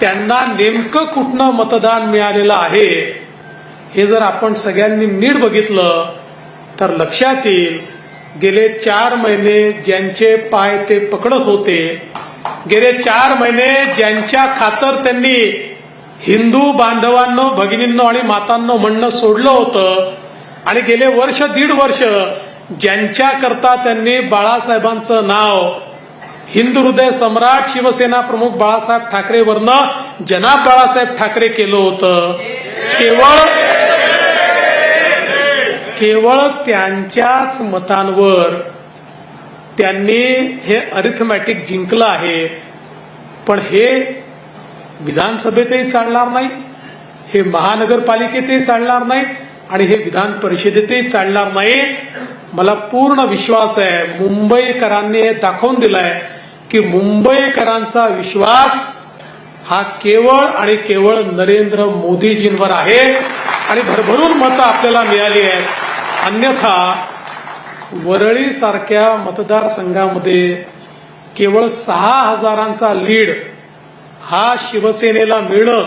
त्यांना नेमकं कुठनं मतदान मिळालेलं आहे हे जर आपण सगळ्यांनी नीट बघितलं तर लक्षात येईल गेले चार महिने ज्यांचे पाय ते पकडत होते गेले चार महिने ज्यांच्या खातर त्यांनी हिंदू बांधवांनो भगिनींनो आणि मातांनो म्हणणं सोडलं होतं आणि गेले वर्ष दीड वर्ष ज्यांच्या करता त्यांनी बाळासाहेबांचं नाव हिंदू हृदय सम्राट शिवसेना प्रमुख बाळासाहेब ठाकरेवरनं जनाब बाळासाहेब ठाकरे केलं होतं. केवळ केवळ त्यांच्याच मतांवर त्यांनी हे अरिथमॅटिक जिंकलं आहे. पण हे विधानसभेतही चालणार नाही हे महानगरपालिकेतही चालणार नाही आणि हे विधान परिषदेतही चालणार नाही. मला पूर्ण विश्वास आहे मुंबईकरांनी हे दाखवून दिलाय. की मुंबईकरांचा विश्वास हा केवळ आणि केवळ नरेंद्र मोदीजींवर आहे. आणि भरभरून मतं आपल्याला मिळाली आहेत. अन्यथा वरळी सारख्या मतदारसंघामध्ये केवळ सहा हजारांचा लीड हा शिवसेनेला मिळणं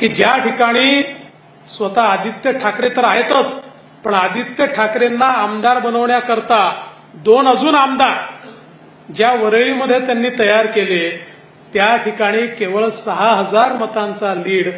की ज्या ठिकाणी स्वतः आदित्य ठाकरे तर आहेतच पण आदित्य ठाकरेंना आमदार बनवण्याकरता दोन अजून आमदार ज्या वरळीमध्ये त्यांनी तयार केले त्या ठिकाणी केवळ सहा हजार मतांचा लीड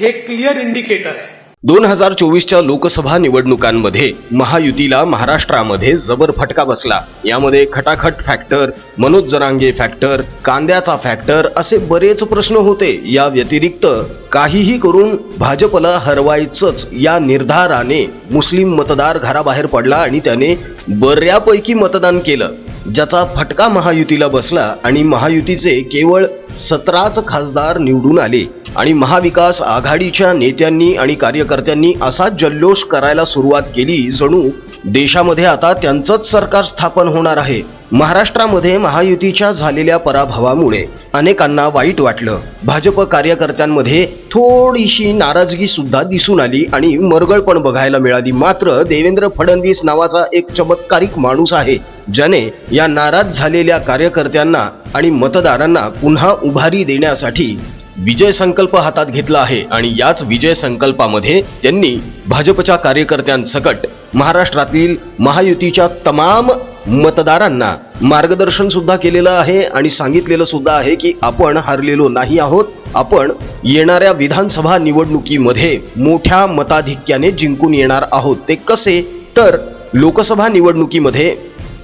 हे क्लिअर इंडिकेटर आहे. दोन हजार चोवीसच्या लोकसभा निवडणुकांमध्ये महायुतीला महाराष्ट्रामध्ये जबर फटका बसला. यामध्ये खटाखट फॅक्टर मनोज जरांगे फॅक्टर कांद्याचा फॅक्टर असे बरेच प्रश्न होते. या व्यतिरिक्त काहीही करून भाजपला हरवायचंच. या निर्धाराने मुस्लिम मतदार घराबाहेर पडला आणि त्याने बऱ्यापैकी मतदान केलं. ज्याचा फटका महायुतीला बसला आणि महायुतीचे केवळ सतराच खासदार निवडून आले. आणि महाविकास आघाडीच्या नेत्यांनी आणि कार्यकर्त्यांनी असा जल्लोष करायला सुरुवात केली जणू देशामध्ये आता त्यांचंच सरकार स्थापन होणार आहे. महाराष्ट्रामध्ये महायुतीच्या झालेल्या पराभवामुळे अनेकांना वाईट वाटलं. भाजप कार्यकर्त्यांमध्ये थोडीशी नाराजगी सुद्धा दिसून आली आणि मरगळ पण बघायला मिळाली. मात्र देवेंद्र फडणवीस नावाचा एक चमत्कारिक माणूस आहे. ज्याने या नाराज झालेल्या कार्यकर्त्यांना आणि मतदारांना पुन्हा उभारी देण्यासाठी विजय संकल्प हातात घेतला आहे आणि याच विजय संकल्पामध्ये त्यांनी भाजपच्या कार्यकर्त्यांसकट महाराष्ट्रातील महायुतीच्या तमाम मतदारांना मार्गदर्शन सुद्धा केलेलं आहे आणि सांगितलेलं सुद्धा आहे की आपण हारलेलो नाही आहोत. आपण येणाऱ्या विधानसभा निवडणुकीमध्ये मोठ्या मताधिक्याने जिंकून येणार आहोत. ते कसे? तर लोकसभा निवडणुकीमध्ये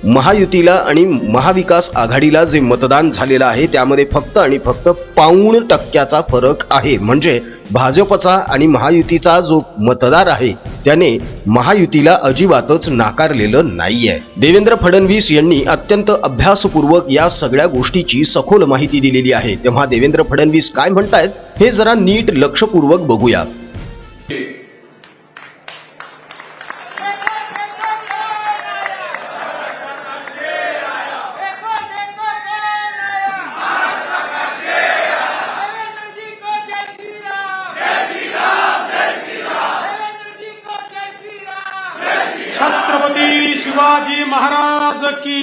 महायुतीला आणि महाविकास आघाडीला जे मतदान झालेलं आहे त्यामध्ये फक्त आणि फक्त पाऊण टक्क्याचा फरक आहे. म्हणजे भाजपचा आणि महायुतीचा जो मतदार आहे त्याने महायुतीला अजिबातच नाकारलेलं नाहीये. देवेंद्र फडणवीस यांनी अत्यंत अभ्यासपूर्वक या सगळ्या गोष्टीची सखोल माहिती दिलेली आहे. तेव्हा देवेंद्र फडणवीस काय म्हणतायत हे जरा नीट लक्षपूर्वक बघूया देखो देखो तेरा महाराष्ट्र का शेरा देवेंद्र जी को जय श्री राम जय श्री राम जय श्री राम देवेंद्र जी को जय श्री राम जय श्री छत्रपती शिवाजी महाराज की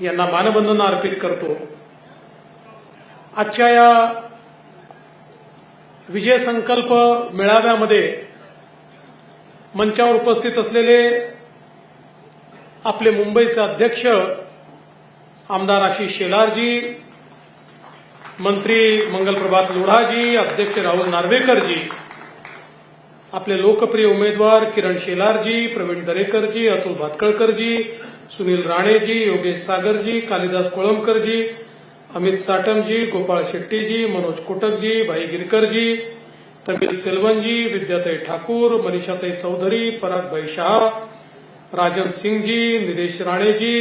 यांना मानवंदना अर्पित करतो. आजच्या या विजय संकल्प मेळाव्यामध्ये मंचावर उपस्थित असलेले आपले मुंबईचे अध्यक्ष आमदार आशिष शेलारजी मंत्री मंगलप्रभात लोढाजी अध्यक्ष राहुल नार्वेकरजी आपले लोकप्रिय उमेदवार किरण शेलारजी प्रवीण दरेकरजी अतुल भातकळकरजी सुनील राणेजी योगेश सागरजी कालिदास कोळंबकरजी अमित साटमजी गोपाळ शेट्टीजी मनोज कोटकजी भाई गिरकरजी तमिल सेल्वनजी विद्याताई ठाकूर मनीषाताई चौधरी परागभाई शहा राजन सिंगजी निलेश राणेजी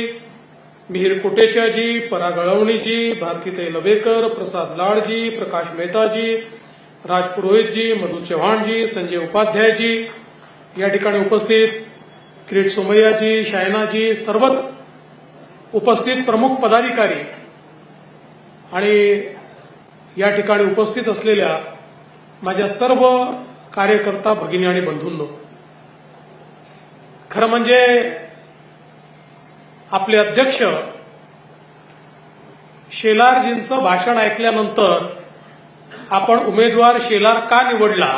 मिहीर कोटेचाजी पराग अळवणीजी भारतीताई लवेकर प्रसाद लाडजी प्रकाश मेहताजी राज पुरोहितजी मधु चव्हाणजी संजय उपाध्यायजी या ठिकाणी उपस्थित किरीट सोमय्याजी शायनाजी सर्वच उपस्थित प्रमुख पदाधिकारी आणि या ठिकाणी उपस्थित असलेल्या माझ्या सर्व कार्यकर्ता भगिनी आणि बंधूंनो खरं म्हणजे आपले अध्यक्ष शेलारजींचं भाषण ऐकल्यानंतर आपण उमेदवार शेलार का निवडला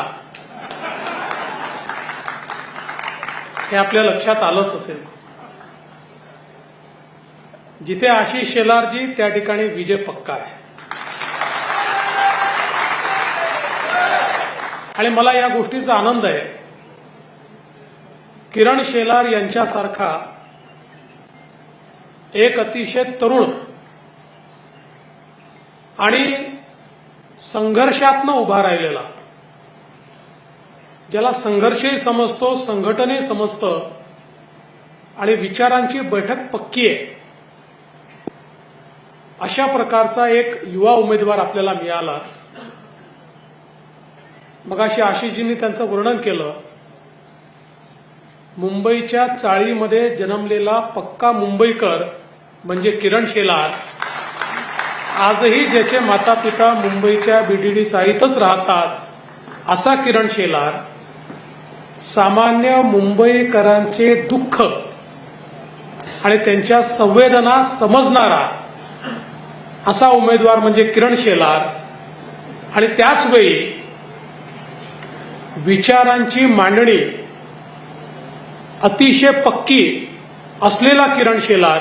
हे आपल्या लक्षात आलंच असेल. जिथे आशिष शेलारजी त्या ठिकाणी विजय पक्का आहे. आणि मला या गोष्टीचा आनंद आहे. किरण शेलार यांच्यासारखा एक अतिशय तरुण आणि संघर्षातनं उभा राहिलेला ज्याला संघर्षही समजतो संघटनही समजतं आणि विचारांची बैठक पक्की आहे. अशा प्रकारचा एक युवा उमेदवार आपल्याला मिळाला. मग अशी आशिषजींनी त्यांचं वर्णन केलं. मुंबईच्या चाळीमध्ये जन्मलेला पक्का मुंबईकर म्हणजे किरण शेलार. आजही ज्याचे माता पिता मुंबईच्या बीडीडी साईतच राहतात असा किरण शेलार. सामान्य मुंबईकरांचे दुःख आणि त्यांच्या संवेदना समजणारा असा उमेदवार म्हणजे किरण शेलार. आणि त्याच वेळी विचारांची मांडणी अतिशय पक्की असलेला किरण शेलार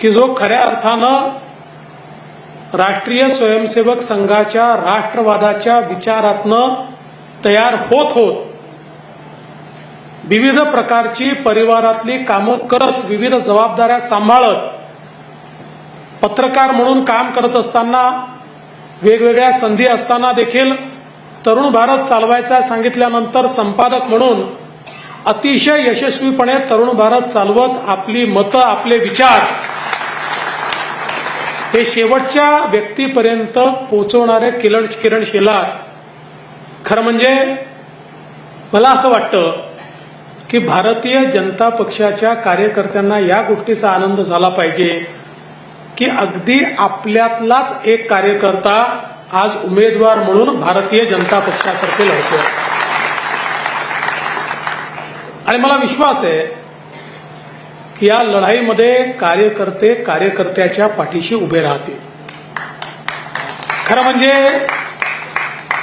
की जो खऱ्या अर्थानं राष्ट्रीय स्वयंसेवक संघाच्या राष्ट्रवादाच्या विचारातनं तयार होत होत विविध प्रकारची परिवारातली कामं करत विविध जबाबदाऱ्या सांभाळत पत्रकार म्हणून काम करत असताना वेगवेगळ्या संधी असताना देखील तरुण भारत चालवायचा सांगितल्यानंतर संपादक म्हणून अतिशय यशस्वीपणे तरुण भारत चालवत आपली मतं आपले विचार हे शेवटच्या व्यक्तीपर्यंत पोहोचवणारे किरण किरण शेलार. खरं म्हणजे मला असं वाटतं की भारतीय जनता पक्षाच्या कार्यकर्त्यांना या गोष्टीचा आनंद झाला पाहिजे की अगदी आपल्यातलाच एक कार्यकर्ता आज उमेदवार म्हणून भारतीय जनता पक्षातर्फे लढतो. आणि मला विश्वास आहे की या लढाईमध्ये कार्यकर्ते कार्यकर्त्याच्या पाठीशी उभे राहतील. खरं म्हणजे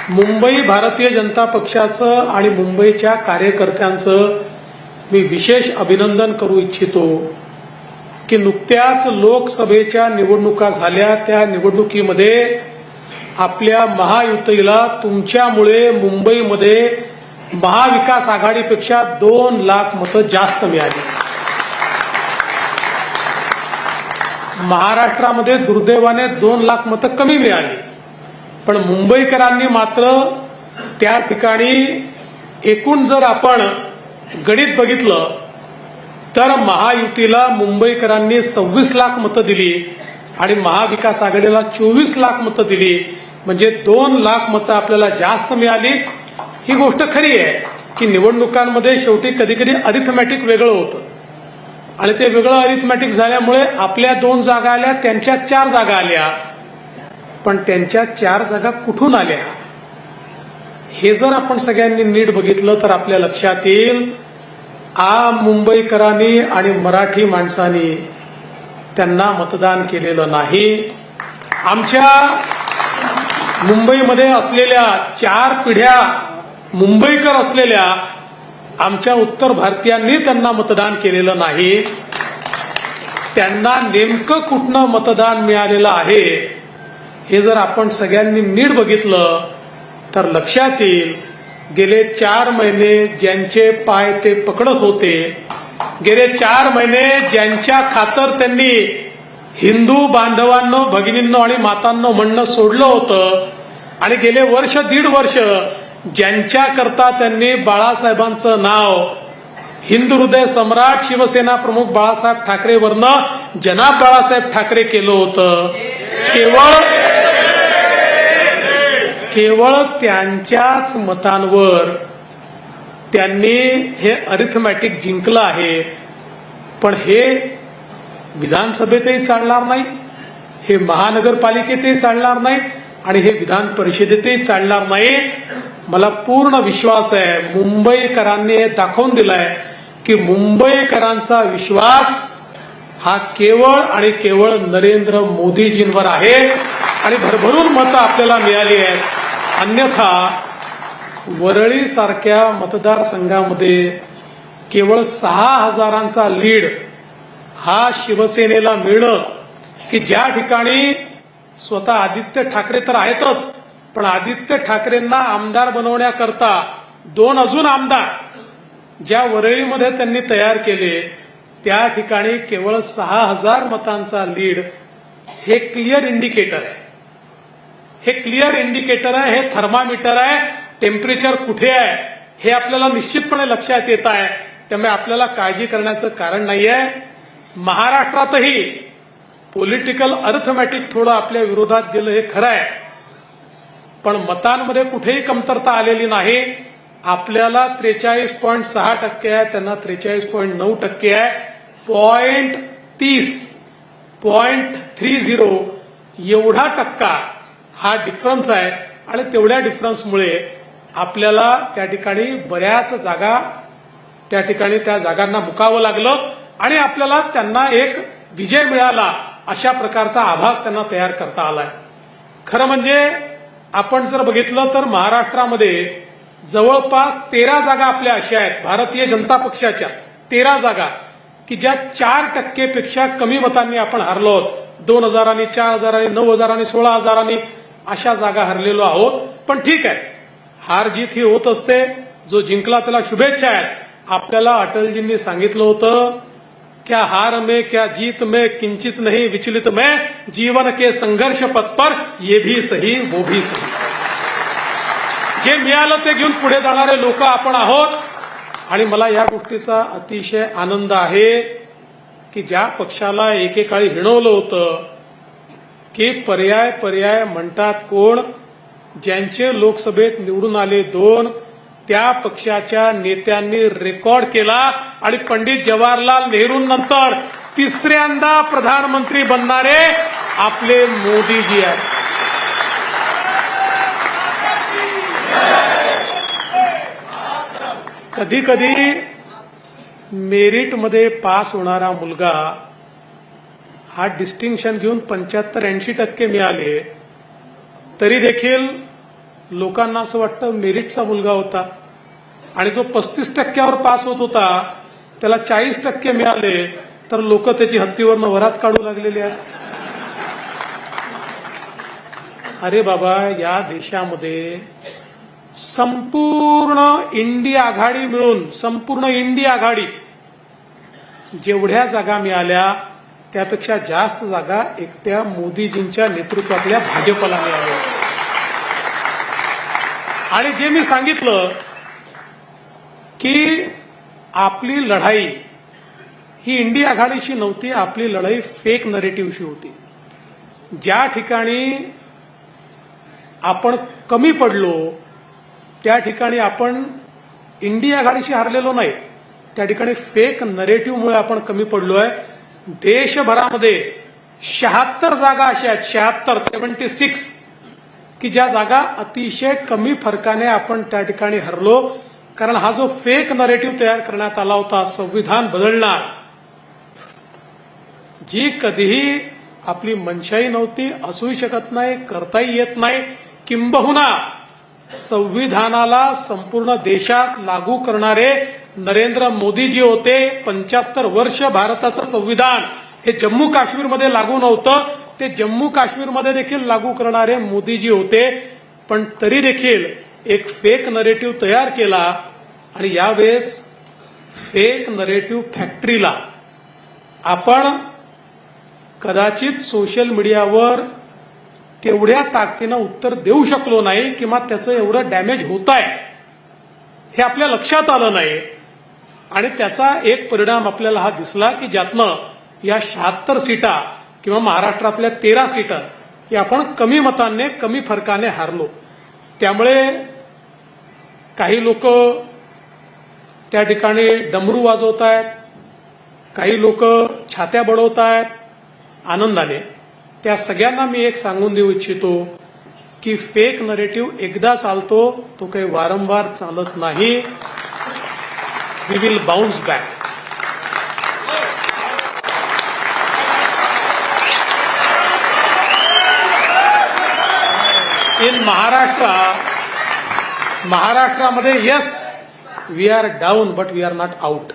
मुंबई भारतीय जनता पक्षाचं आणि मुंबईच्या कार्यकर्त्यांचं मी विशेष अभिनंदन करू इच्छितो की नुकत्याच लोकसभेच्या निवडणुका झाल्या त्या निवडणुकीमध्ये आपल्या महायुतीला तुमच्यामुळे मुंबईमध्ये महाविकास आघाडीपेक्षा दोन लाख मतं जास्त मिळाली. महाराष्ट्रामध्ये दुर्दैवाने दोन लाख मतं कमी मिळाली. पण मुंबईकरांनी मात्र त्या ठिकाणी एकूण जर आपण गणित बघितलं तर महायुतीला मुंबईकरांनी सव्वीस लाख मतं दिली आणि महाविकास आघाडीला चोवीस लाख मतं दिली. म्हणजे दोन लाख मतं आपल्याला जास्त मिळाली. ही गोष्ट खरी आहे की निवडणुकांमध्ये शेवटी कधी कधी अरिथमॅटिक वेगळं होतं. आणि ते वेगळं अरिथमॅटिक झाल्यामुळे आपल्या दोन जागा आल्या त्यांच्या चार जागा आल्या. पण त्यांच्या चार जागा कुठून आल्या? हे जर आपण सगळ्यांनी नीट बघितलं तर आपल्या लक्षात येईल आ मुंबईकरांनी आणि मराठी माणसांनी त्यांना मतदान केलेलं नाही. आमच्या मुंबईमध्ये असलेल्या चार पिढ्या मुंबईकर असलेल्या आमच्या उत्तर भारतीयांनी त्यांना मतदान केलेलं नाही. त्यांना नेमकं कुठनं मतदान मिळालेलं आहे हे जर आपण सगळ्यांनी नीट बघितलं तर लक्षात येईल गेले चार महिने ज्यांचे पाय ते पकडत होते गेले चार महिने ज्यांच्या खातर त्यांनी हिंदू बांधवांनो भगिनींनो आणि मातांनो म्हणणं सोडलं होतं आणि गेले वर्ष दीड वर्ष ज्यांच्या करता त्यांनी बाळासाहेबांचं नाव हिंदू हृदय सम्राट शिवसेना प्रमुख बाळासाहेब ठाकरेवरनं जनाब बाळासाहेब ठाकरे केलं होतं. केवळ केवळ त्यांच्याच मतांवर त्यांनी हे अरिथमॅटिक जिंकलं आहे पण हे विधानसभेतही चालणार नाही हे महानगरपालिकेतही चालणार नाही आणि हे विधान परिषदेतही चालणार नाही. मला पूर्ण विश्वास आहे मुंबईकरांनी हे दाखवून दिलाय की मुंबईकरांचा विश्वास हा केवळ आणि केवळ नरेंद्र मोदीजींवर आहे. आणि भरभरून मतं आपल्याला मिळाली आहेत. अन्यथा वरळीसारख्या मतदारसंघामध्ये केवळ सहा हजारांचा लीड हा शिवसेनेला मिळणं की ज्या ठिकाणी स्वतः आदित्य ठाकरे तर आहेतच पण आदित्य ठाकरेंना आमदार बनवण्याकरता दोन अजून आमदार ज्या वरळीमध्ये त्यांनी तयार केले त्या ठिकाणी केवळ सहा हजार मतांचा लीड हे क्लिअर इंडिकेटर आहे. हे क्लिअर इंडिकेटर आहे हे थर्मामीटर आहे टेम्परेचर कुठे आहे हे आपल्याला निश्चितपणे लक्षात येत आहे. त्यामुळे आपल्याला काळजी करण्याचं कारण नाहीये. महाराष्ट्रातही पॉलिटिकल अर्थमॅटिक थोडं आपल्या विरोधात गेलं हे खरं आहे. पण मतांमध्ये कुठेही कमतरता आलेली नाही. आपल्याला त्रेचाळीस पॉईंट सहा टक्के आहे त्यांना त्रेचाळीस पॉईंट नऊ टक्के आहे. पॉईंट तीस पॉईंट थ्री झिरो एवढा टक्का हा डिफरन्स आहे. आणि तेवढ्या डिफरन्समुळे आपल्याला त्या ठिकाणी बऱ्याच जागा त्या ठिकाणी त्या जागांना मुकावं लागलं आणि आपल्याला त्यांना एक विजय मिळाला अशा प्रकारचा आभास त्यांना तयार करता आलाय. खरं म्हणजे आपण जर बघितलं तर महाराष्ट्रामध्ये जवळपास तेरा जागा आपल्या अशा आहेत. भारतीय जनता पक्षाच्या तेरा जागा की ज्या चार टक्केपेक्षा कमी मतांनी आपण हरलो आहोत. दोन हजारांनी चार हजारांनी नऊ हजारांनी सोळा हजारांनी. अशा जागा हरलेलो आहोत. पण ठीक आहे. हार जीत ही होत असते. जो जिंकला त्याला शुभेच्छा आहेत. आपल्याला अटलजींनी सांगितलं होतं क्या हार में क्या जीत में किंचित नहीं विचलित में. जीवन के संघर्ष पथ पर ये भी सही वो भी सही. जे मिळालं ते घेऊन पुढे जाणारे लोक आपण आहोत. आणि मला या गोष्टीचा अतिशय आनंद आहे की ज्या पक्षाला एकेकाळी हिणवलं होतं की पर्याय पर्याय म्हणतात कोण? ज्यांचे लोकसभेत निवडून आले दोन त्या पक्षाच्या नेत्यांनी रेकॉर्ड केला आणि पंडित जवाहरलाल नेहरूंनंतर तिसऱ्यांदा प्रधानमंत्री बनणारे आपले मोदीजी आहेत. कधी कधी मेरिटमध्ये पास होणारा मुलगा हा डिस्टिंक्शन घेऊन पंच्याहत्तर ऐंशी टक्के मिळाले तरी देखील लोकांना असं वाटतं मेरिटचा मुलगा होता. आणि जो पस्तीस टक्क्यावर पास होत होता त्याला चाळीस टक्के मिळाले तर लोक त्याची हत्तीवरनं वरात काढू लागलेली आहेत. अरे बाबा या देशामध्ये संपूर्ण इंडिया आघाडी मिळून संपूर्ण इंडिया आघाडी जेवढ्या जागा मिळाल्या त्यापेक्षा जास्त जागा एकट्या मोदीजींच्या नेतृत्वातल्या भाजपला मिळाल्या आणि जे मी सांगितलं की आपली लढाई ही इंडिया आघाडीशी नव्हती आपली लढाई फेक नरेटिव्हशी होती. ज्या ठिकाणी आपण कमी पडलो त्या ठिकाणी आपण इंडिया आघाडीशी हारलेलो नाही. त्या ठिकाणी फेक नरेटिव्हमुळे आपण कमी पडलो आहे देशभरामध्ये शहात्तर जागा अशा आहेत शहात्तर सेव्हन्टी सिक्स की ज्या जागा अतिशय कमी फरकाने आपण त्या ठिकाणी हरलो. कारण हा जो फेक नरेटिव्ह तयार करण्यात आला होता संविधान बदलणार. जी कधीही आपली मनशाही नव्हती असूही शकत नाही करताही येत नाही किंबहुना संविधानाला संपूर्ण देशात लागू करणारे नरेंद्र मोदी जी होते पंच्याहत्तर वर्ष भारताचं संविधान. हे जम्मू काश्मीरमध्ये लागू नव्हतं. ते जम्मू काश्मीरमध्ये देखील लागू करणारे मोदीजी होते. पण तरी देखील एक फेक नरेटिव्ह तयार केला आणि यावेळेस फेक नरेटिव्ह फॅक्टरीला आपण कदाचित सोशल मीडियावर तेवढ्या ताकदीनं उत्तर देऊ शकलो नाही किंवा त्याचं एवढं डॅमेज होत आहे हे आपल्या लक्षात आलं नाही. आणि त्याचा एक परिणाम आपल्याला हा दिसला की ज्यातनं या शहात्तर सीटा किंवा महाराष्ट्रातल्या तेरा सीटा या आपण कमी मताने कमी फरकाने हारलो. त्यामुळे काही लोक त्या ठिकाणी डमरू वाजवत आहेत काही लोक छात्या बडवत आहेत आनंदाने. त्या सगळ्यांना मी एक सांगून देऊ इच्छितो की फेक नरेटिव्ह एकदा चालतो तो काही वारंवार चालत नाही. We will bounce back. In Maharashtra महाराष्ट्रामध्ये yes we are down but we are not out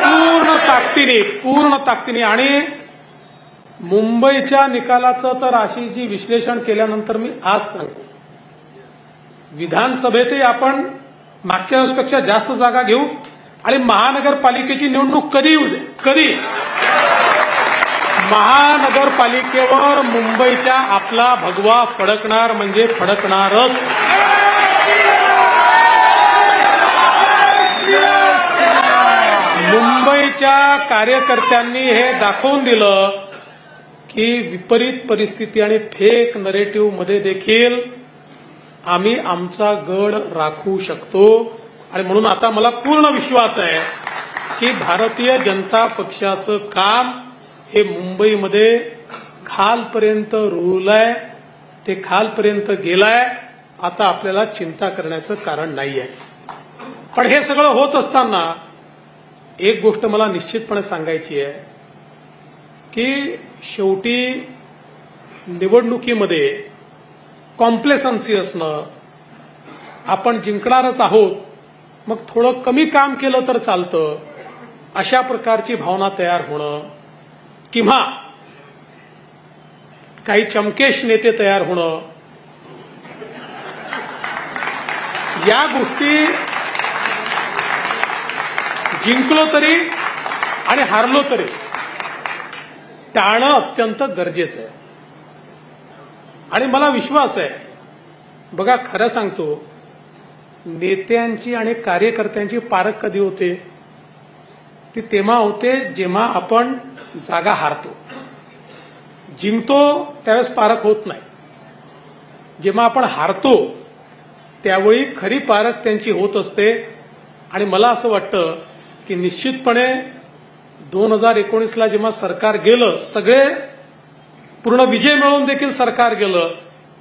पूर्ण ताकदीने पूर्ण ताकदीने. आणि मुंबईच्या निकालाचं तर अशी जी विश्लेषण केल्यानंतर मी आज सांगतो. विधानसभेतही आपण मागच्या वेळेसपेक्षा जास्त जागा घेऊ आणि महानगरपालिकेची निवडणूक कधी येऊ दे. कधी? महानगरपालिकेवर मुंबईच्या आपला भगवा फडकणार म्हणजे फडकणारच. मुंबईच्या कार्यकर्त्यांनी हे दाखवून दिलं की विपरीत परिस्थिती आणि फेक नरेटिव्हमध्ये देखील आम्ही आमचा गड राखू शकतो. आणि म्हणून आता मला पूर्ण विश्वास आहे की भारतीय जनता पक्षाचं काम हे मुंबईमध्ये खालपर्यंत रुळलंय ते खालपर्यंत गेलाय. आता आपल्याला चिंता करण्याचं कारण नाही आहे पण हे सगळं होत असताना एक गोष्ट मला निश्चितपणे सांगायची आहे की शेवटी निवडणुकीमध्ये कॉम्प्लेसन्सी असणं. आपण जिंकणारच आहोत. मग थोडं कमी काम केलं तर चालतं. अशा प्रकारची भावना तयार होणं. किंवा काही चमकेश नेते तयार होणं. या गोष्टी जिंकलो तरी आणि हारलो तरी टाळणं अत्यंत गरजेचं आहे. आणि मला विश्वास आहे. बघा खरं सांगतो नेत्यांची आणि कार्यकर्त्यांची पारख कधी होते? ती तेव्हा होते जेव्हा आपण जागा हारतो. जिंकतो त्यावेळेस पारख होत नाही. जेव्हा आपण हारतो त्यावेळी खरी पारख त्यांची होत असते. आणि मला असं वाटतं की निश्चितपणे दोन हजार एकोणीसला जेव्हा सरकार गेलं सगळे पूर्ण विजय मिळवून देखील सरकार गेलं.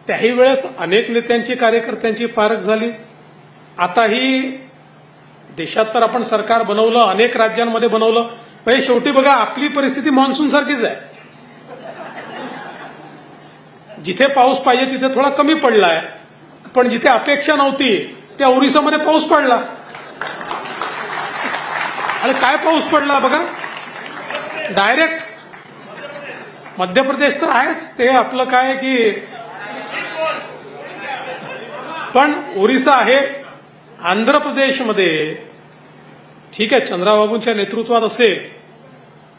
त्याही वेळेस अनेक नेत्यांची कार्यकर्त्यांची पारख झाली. आताही देशात तर आपण सरकार बनवलं अनेक राज्यांमध्ये बनवलं. म्हणजे शेवटी बघा आपली परिस्थिती मान्सून सारखीच आहे. जिथे पाऊस पाहिजे तिथे थोडा कमी पडलाय. पण जिथे अपेक्षा नव्हती त्या ओरिसामध्ये पाऊस पडला. आणि काय पाऊस पडला बघा? डायरेक्ट मध्य प्रदेश तर आहेच. ते आपलं काय की पण ओरिसा आहे आंध्र प्रदेशमध्ये ठीक आहे चंद्राबाबूंच्या नेतृत्वात असेल.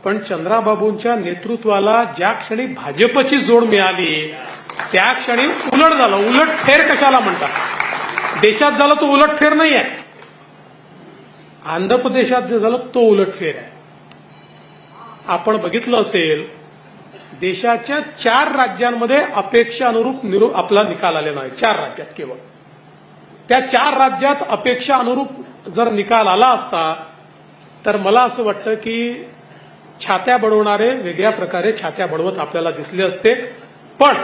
पण चंद्राबाबूंच्या नेतृत्वाला ज्या क्षणी भाजपची जोड मिळाली त्या क्षणी उलट झालं. उलट फेर कशाला म्हणतात? देशात झालं तो उलट फेर नाही आहे. आंध्र प्रदेशात जे झालं तो उलट फेर आहे. आपण बघितलं असेल देशाच्या चार राज्यांमध्ये अपेक्षा अनुरूप निरू आपला निकाल आलेला आहे. चार राज्यात केवळ. त्या चार राज्यात अपेक्षा अनुरूप जर निकाल आला असता तर मला असं वाटतं की छात्या बडवणारे वेगळ्या प्रकारे छात्या बडवत आपल्याला दिसले असते. पण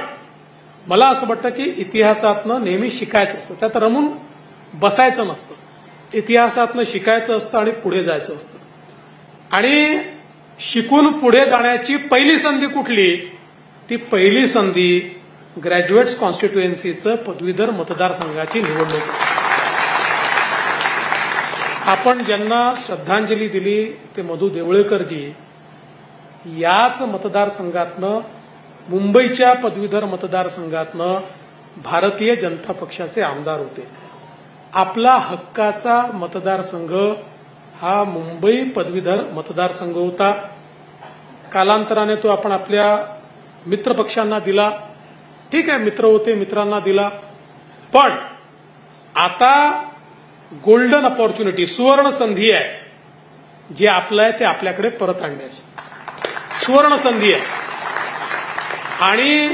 मला असं वाटतं की इतिहासातनं नेहमी शिकायचं असतं. त्यात रमून बसायचं नसतं. इतिहासातनं शिकायचं असतं आणि पुढे जायचं असतं. आणि शिकून पुढे जाण्याची पहिली संधी कुठली? ती पहिली संधी ग्रॅज्युएट्स कॉन्स्टिट्युएन्सीचं पदवीधर मतदारसंघाची निवडणूक. आपण ज्यांना श्रद्धांजली दिली ते मधु देवळेकरजी याच मतदारसंघातनं मुंबईच्या पदवीधर मतदारसंघातनं भारतीय जनता पक्षाचे आमदार होते. आपला हक्काचा मतदारसंघ हा मुंबई पदवीधर मतदारसंघ होता. कालांतराने तो आपण आपल्या मित्रपक्षांना दिला. ठीक आहे मित्र होते मित्रांना दिला. पण आता गोल्डन अपॉर्च्युनिटी सुवर्ण संधी आहे. जे आपलं आहे ते आपल्याकडे परत आणण्याची. सुवर्ण संधी आहे. आणि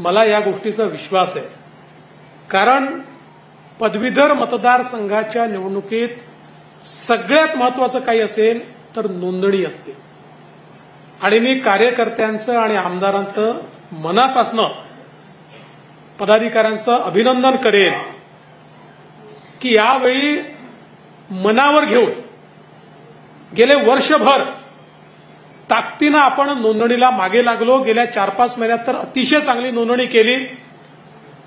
मला या गोष्टीचा विश्वास आहे. कारण पदवीधर मतदारसंघाच्या निवडणुकीत सगळ्यात महत्वाचं काही असेल तर नोंदणी असते. आणि मी कार्यकर्त्यांचं आणि आमदारांचं मनापासनं पदाधिकाऱ्यांचं अभिनंदन करेन की यावेळी मनावर घेऊन गेले वर्षभर ताकदीनं आपण नोंदणीला मागे लागलो. गेल्या चार पाच महिन्यात तर अतिशय चांगली नोंदणी केली.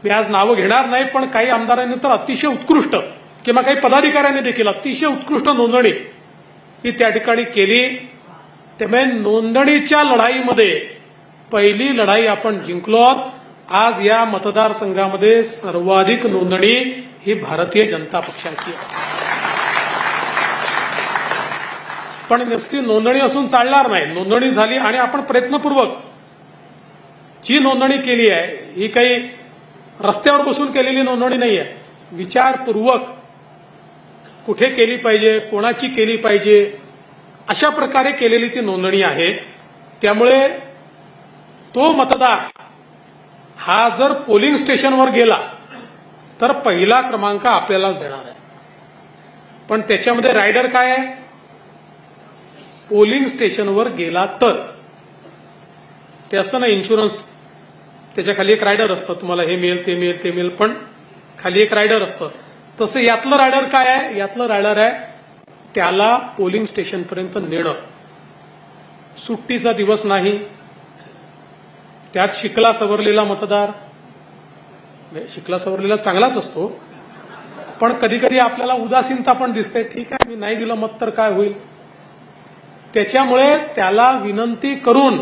मी आज नावं घेणार नाही पण काही आमदारांनी तर अतिशय उत्कृष्ट किंवा काही पदाधिकाऱ्यांनी देखील अतिशय उत्कृष्ट नोंदणी ही त्या ठिकाणी केली. त्यामुळे म्हणजे नोंदणीच्या लढाईमध्ये पहिली लढाई आपण जिंकलो आहोत. आज या मतदारसंघामध्ये सर्वाधिक नोंदणी ही भारतीय जनता पक्षाची आहे. पण नुसती नोंदणी असून चालणार नाही. नोंदणी झाली आणि आपण प्रयत्नपूर्वक जी नोंदणी केली आहे ही काही रस्त्यावर बसून केलेली नोंदणी नाही आहे विचारपूर्वक कुठे केली पाहिजे कोणाची केली पाहिजे अशा प्रकारे केलेली ती नोंदणी आहे. त्यामुळे तो मतदार हा जर पोलिंग स्टेशनवर गेला तर पहिला क्रमांक आपल्यालाच देणार आहे. पण त्याच्यामध्ये रायडर काय आहे? पोलिंग स्टेशनवर गेला तर. ते असतं ना इन्शुरन्स त्याच्याखाली एक रायडर असतं. तुम्हाला हे मिळेल ते मिळेल ते मिळेल पण खाली एक रायडर असतं. तसं यातलं रायडर काय आहे? यातलं रायडर आहे त्याला पोलिंग स्टेशनपर्यंत नेणं. सुट्टीचा दिवस नाही. त्यात शिकला सवरलेला मतदार. म्हणजे शिकला सवरलेला चांगलाच असतो. पण कधी कधी आपल्याला उदासीनता पण दिसते. ठीक आहे मी नाही दिलं मत तर काय होईल? त्याच्यामुळे त्याला विनंती करून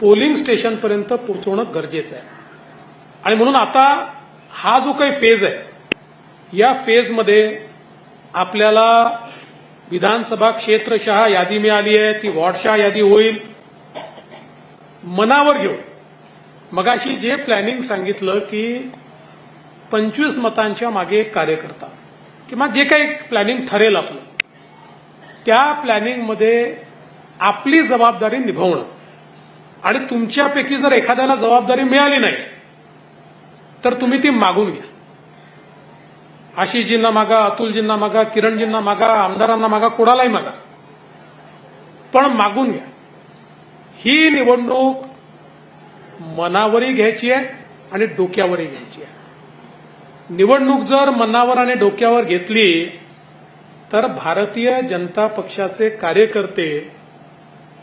पोलिंग स्टेशनपर्यंत पोहोचवणं गरजेचं आहे. आणि म्हणून आता हा जो काही फेज आहे या फेजमध्ये आपल्याला विधानसभा क्षेत्रशहा यादी मिळाली आहे ती वॉर्डशहा यादी होईल. मनावर घेऊन मगाशी जे प्लॅनिंग सांगितलं की पंचवीस मतांच्या मागे एक कार्यकर्ता किंवा जे काही प्लॅनिंग ठरेल आपलं त्या प्लॅनिंगमध्ये आपली जबाबदारी निभवणं. आणि तुमच्यापैकी जर एखाद्याला जबाबदारी मिळाली नाही तर तुम्ही ती मागून घ्या. आशिषजींना मागा अतुलजींना मागा किरणजींना मागा आमदारांना मागा कोणालाही मागा. पण मागून घ्या. ही निवडणूक मनावरही घ्यायची आहे आणि डोक्यावरही घ्यायची आहे. निवडणूक जर मनावर आणि डोक्यावर घेतली तर भारतीय जनता पक्षाचे कार्यकर्ते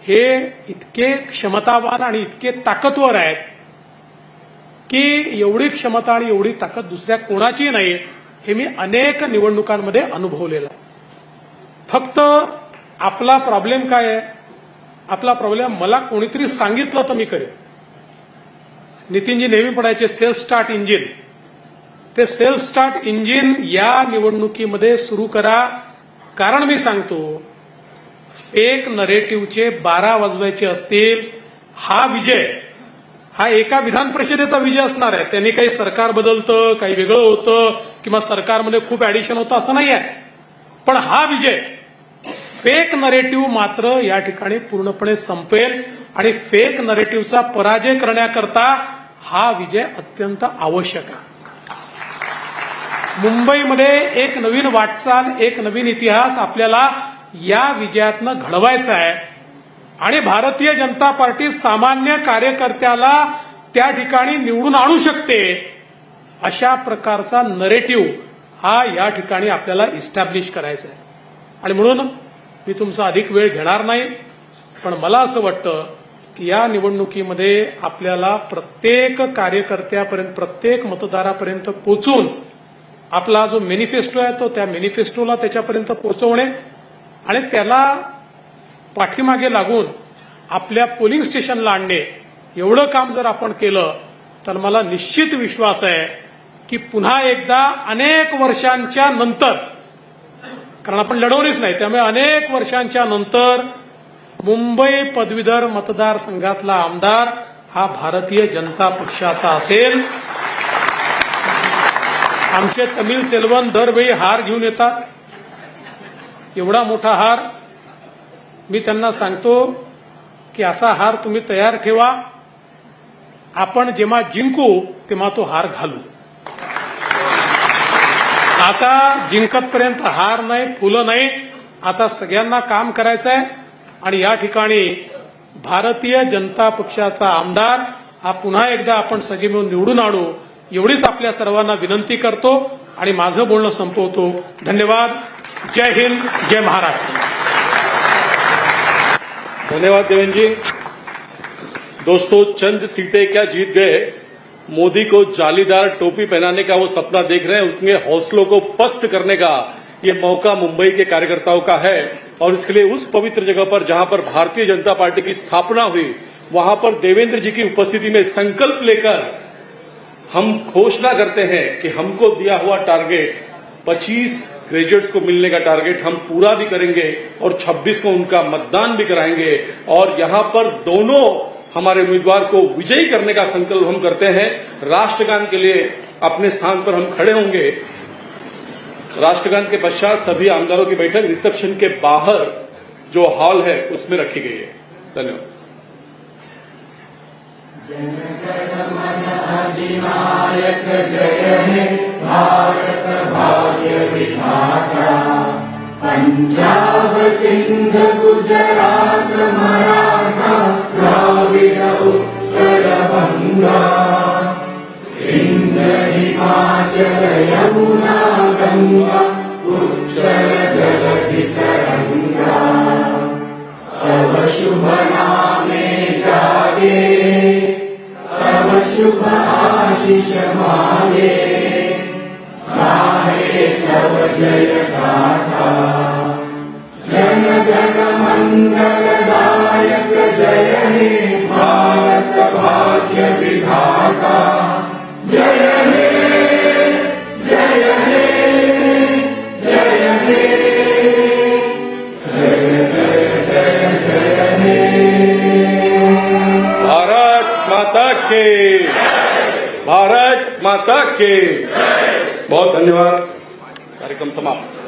हे इतके क्षमतावान आणि इतके ताकदवर आहेत की एवढी क्षमता आणि एवढी ताकद दुसऱ्या कोणाची नाही. हे मी अनेक निवडणुकांमध्ये अनुभवलेलं आहे. फक्त आपला प्रॉब्लेम काय आहे? आपला प्रॉब्लेम मला कोणीतरी सांगितलं तर मी करेन. नितीनजी नेहमी पडायचे सेल्फ स्टार्ट इंजिन ते सेल्फ स्टार्ट इंजिन या निवडणुकीमध्ये सुरू करा. कारण मी सांगतो फेक नरेटिव्हचे बारा वाजवायचे असतील हा विजय हा एका विधान परिषदेचा विजय असणार आहे. त्यांनी काही सरकार बदलतं काही वेगळं होतं किंवा सरकारमध्ये खूप ऍडिशन होतं असं नाही आहे पण हा विजय फेक नरेटिव्ह मात्र या ठिकाणी पूर्णपणे संपेल आणि फेक नरेटिव्हचा पराजय करण्याकरता हा विजय अत्यंत आवश्यक आहे. मुंबईमध्ये एक नवीन वाटचाल एक नवीन इतिहास आपल्याला या विजयातनं घडवायचा आहे. आणि भारतीय जनता पार्टी सामान्य कार्यकर्त्याला त्या ठिकाणी निवडून आणू शकते अशा प्रकारचा नरेटिव्ह हा या ठिकाणी आपल्याला इस्टॅब्लिश करायचा आहे. आणि म्हणून मी तुमचा अधिक वेळ घेणार नाही पण मला असं वाटतं की या निवडणुकीमध्ये आपल्याला प्रत्येक कार्यकर्त्यापर्यंत प्रत्येक मतदारापर्यंत पोचून आपला जो मेनिफेस्टो आहे तो त्या मेनिफेस्टोला त्याच्यापर्यंत पोहोचवणे आणि त्याला पाठीमागे लागून आपल्या पोलिंग स्टेशनला आणणे एवढं काम जर आपण केलं तर मला निश्चित विश्वास आहे की पुन्हा एकदा अनेक वर्षांच्या नंतर कारण आपण लढवलीच नाही त्यामुळे अनेक वर्षांच्या नंतर मुंबई पदवीधर मतदारसंघातला आमदार हा भारतीय जनता पक्षाचा असेल. आमचे तमिळ सेल्वन दरवेळी हार घेऊन येतात. एवढा मोठा हार मी त्यांना सांगतो की असा हार तुम्ही तयार ठेवा. आपण जेव्हा जिंकू तेव्हा तो हार घालू. आता जिंकतपर्यंत हार नाही फुलं नाही. आता सगळ्यांना काम करायचं आहे आणि या ठिकाणी भारतीय जनता पक्षाचा आमदार हा पुन्हा एकदा आपण सगळे मिळून निवडून आणू एवढीच आपल्या सर्वांना विनंती करतो. आणि माझं बोलणं संपवतो. धन्यवाद. जय हिंद जय महाराष्ट्र. धन्यवाद देवेंद्र जी दोस्तों, चंद सीटें क्या जीत गए? मोदी को जालीदार टोपी पहनाने का वो सपना देख रहे हैं, उसके हौसलों को पस्त करने का ये मौका मुंबई के कार्यकर्ताओं का है। और इसके लिए उस पवित्र जगह पर जहाँ पर भारतीय जनता पार्टी की स्थापना हुई, वहाँ पर देवेंद्र जी की उपस्थिति में संकल्प लेकर हम घोषणा करते हैं कि हमको दिया हुआ टारगेट 25 ग्रेजुएट्स को मिलने का टारगेट हम पूरा भी करेंगे और 26 को उनका मतदान भी कराएँगे। और यहाँ पर दोनों हमारे उम्मीदवार को विजयी करने का संकल्प हम करते हैं। राष्ट्रगान के लिए अपने स्थान पर हम खड़े होंगे। राष्ट्रगान के पश्चात सभी आमदारों की बैठक रिसेप्शन के बाहर जो हॉल है उसमें रखी गई है। धन्यवाद। अधिनायक जय हे भारत भाग्य विधाता पंजाब सिंध गुजरात मराठा द्राविड उत्कल बंगा इंद हिमाचल यमुना गंगा उच्चल जगति तरंगा अवशुभ नामे जागे शुभ आशिष माये काहे तव जय गाथा जन जन मङ्गलदायक जय हे भारत भाग्य विधाता जय माता के। बहुत धन्यवाद। कार्यक्रम समाप्त।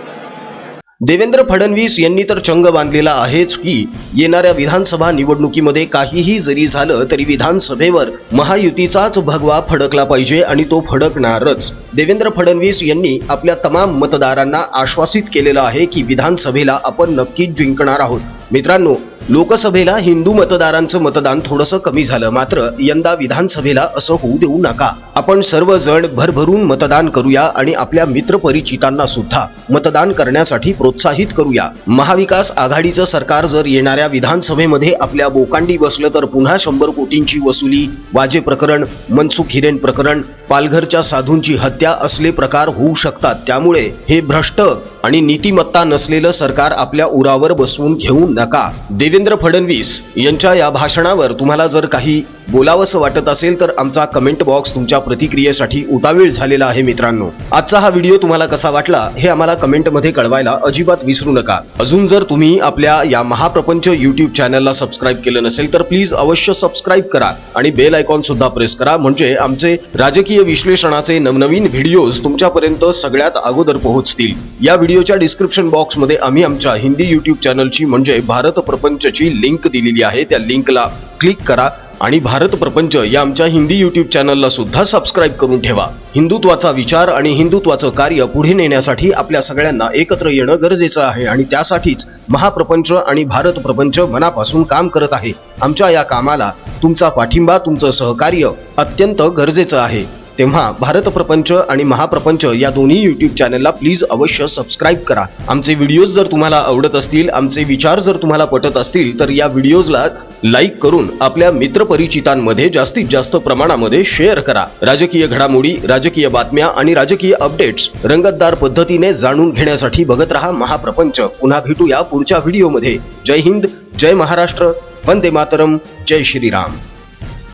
देवेंद्र फडणवीस यांनी तर चंग बांधलेला आहेच की येणाऱ्या विधानसभा निवडणुकीमध्ये काहीही जरी झालं तरी विधानसभेवर महायुतीचाच भगवा फडकला पाहिजे आणि तो फडकणारच. देवेंद्र फडणवीस यांनी आपल्या तमाम मतदारांना आश्वासित केलेलं आहे की विधानसभेला आपण नक्कीच जिंकणार आहोत. मित्रांनो लोकसभेला हिंदू मतदारांचं मतदान थोडंसं कमी झालं. मात्र यंदा विधानसभेला असं होऊ देऊ नका. आपण सर्वजण भरभरून मतदान करूया आणि आपल्या मित्रपरिचितांना सुद्धा मतदान करण्यासाठी प्रोत्साहित करूया. महाविकास आघाडीचं सरकार जर येणाऱ्या विधानसभेमध्ये आपल्या बोकांडी बसलं तर पुन्हा शंभर कोटींची वसुली वाजे प्रकरण मनसुख हिरेन प्रकरण पालघरच्या साधूंची हत्या असले प्रकार होऊ शकतात. त्यामुळे हे भ्रष्ट आणि नीतिमत्ता नसलेलं सरकार आपल्या उरावर बसवून घेऊ नका. देवेंद्र फडणवीस यांच्या या भाषणावर तुम्हाला जर काही बोलावंसं वाटत असेल तर आमचा कमेंट बॉक्स तुमच्या प्रतिक्रियेसाठी उतावीळ झालेला आहे मित्रांनो. आजचा हा व्हिडिओ तुम्हाला कसा वाटला हे आम्हाला कमेंटमध्ये कळवायला अजिबात विसरू नका. अजून जर तुम्ही आपल्या या महाप्रपंच युट्यूब चॅनलला सबस्क्राईब केलं नसेल तर प्लीज अवश्य सबस्क्राईब करा आणि बेल आयकॉन सुद्धा प्रेस करा. म्हणजे आमचे राजकीय विश्लेषणाचे नवनवीन व्हिडिओज तुमच्यापर्यंत सगळ्यात अगोदर पोहोचतील. या व्हिडिओ व्हिडिओच्या डिस्क्रिप्शन बॉक्समध्ये आम्ही आमच्या हिंदी युट्यूब चॅनलची म्हणजे भारत प्रपंचची लिंक दिलेली आहे. त्या लिंकला क्लिक करा आणि भारत प्रपंच या आमच्या हिंदी युट्यूब चॅनलला सुद्धा सबस्क्राईब करून ठेवा. हिंदुत्वाचा विचार आणि हिंदुत्वाचं कार्य पुढे नेण्यासाठी आपल्या सगळ्यांना एकत्र येणं गरजेचं आहे आणि त्यासाठीच महाप्रपंच आणि भारत प्रपंच मनापासून काम करत आहे. आमच्या या कामाला तुमचा पाठिंबा तुमचं सहकार्य अत्यंत गरजेचं आहे. तेव्हा भारत प्रपंच आणि महाप्रपंच या दोन्ही युट्यूब चॅनलला प्लीज अवश्य सबस्क्राईब करा. आमचे व्हिडिओज जर तुम्हाला आवडत असतील आमचे विचार जर तुम्हाला पटत असतील तर या व्हिडिओजला लाईक करून आपल्या मित्रपरिचितांमध्ये जास्तीत जास्त प्रमाणामध्ये शेअर करा. राजकीय घडामोडी राजकीय बातम्या आणि राजकीय अपडेट्स रंगतदार पद्धतीने जाणून घेण्यासाठी बघत रहा महाप्रपंच. पुन्हा भेटूया पुढच्या व्हिडिओमध्ये जय हिंद जय महाराष्ट्र. वंदे मातरम. जय श्रीराम.